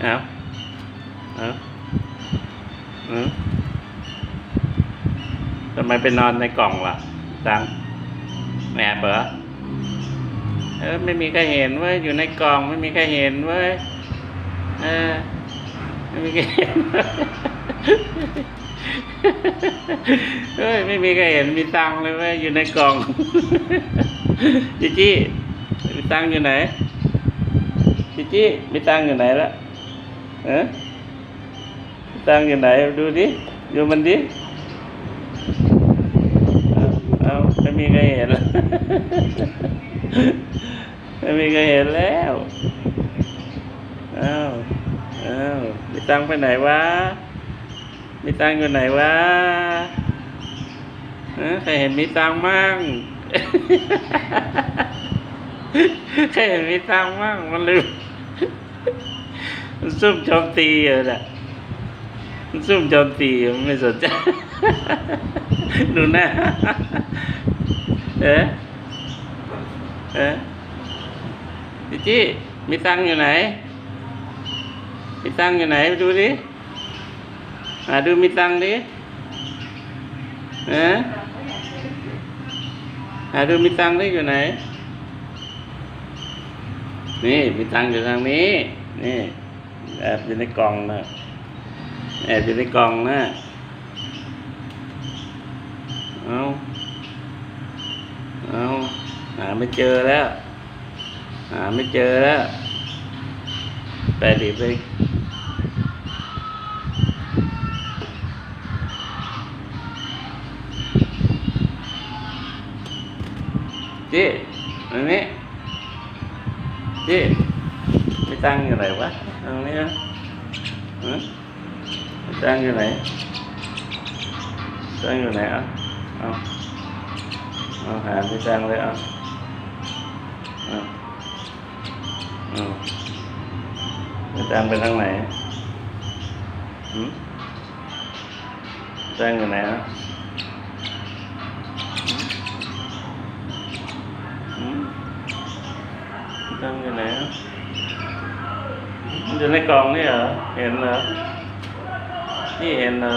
เอาเอาอืมทำไมไปนอนในกล่องล่ะตังแอบเหรอเออไม่มีใครเห็นเว้ยอยู่ในกล่องไม่มีใครเห็นเว้ยเออไม่มีใครเห็นเฮ้ยไม่มีใครเห็นมีตังเลยเว้ยอยู่ในกล่องจีจี้มีตังอยู่ไหนจีจี้มีตังอยู่ไหนละ เออตังอยู่ไหนดูดิดูมันดิเอาเอาไม่มีใครเห็นแล้วไม่มีใครเห็นแล้วอ้าวอ้าวมีตังไปไหนวะมีตังอยู่ไหนวะเออใครเห็นมีตังมั่งใครเห็นมีตังมั่งมันลืม มันซุ่มโจมตีอยู่น่ะมันซุ่มโจมตีมันไม่สนใจดูหน้าเอ๊ะเอ๊ะจิจี้มีตังอยู่ไหนมีตังอยู่ไหนดูดิอ่าดูมีตังดิเอ๊ะอ่าดูมีตังค์ดิอยู่ไหน นี่มีตังอยู่ทางนี้ นี่ แอบอยู่ในกล่องนะแอบอยู่ในกล่องนะเอาเอาหาไม่เจอแล้ว หาไม่เจอแล้วไปดิไปจ๊อันนี้พี่ไปตั้งอยู่ไหนวะ ตรงนี้นะฮะไปตั้งอยู่ไหนตั้งอยู่ไหนอะเอาเอาหาไปตั้งเลย อยู่ในกล่องนี่เหรอ เห็นเหรอ นี่เห็นเหรอ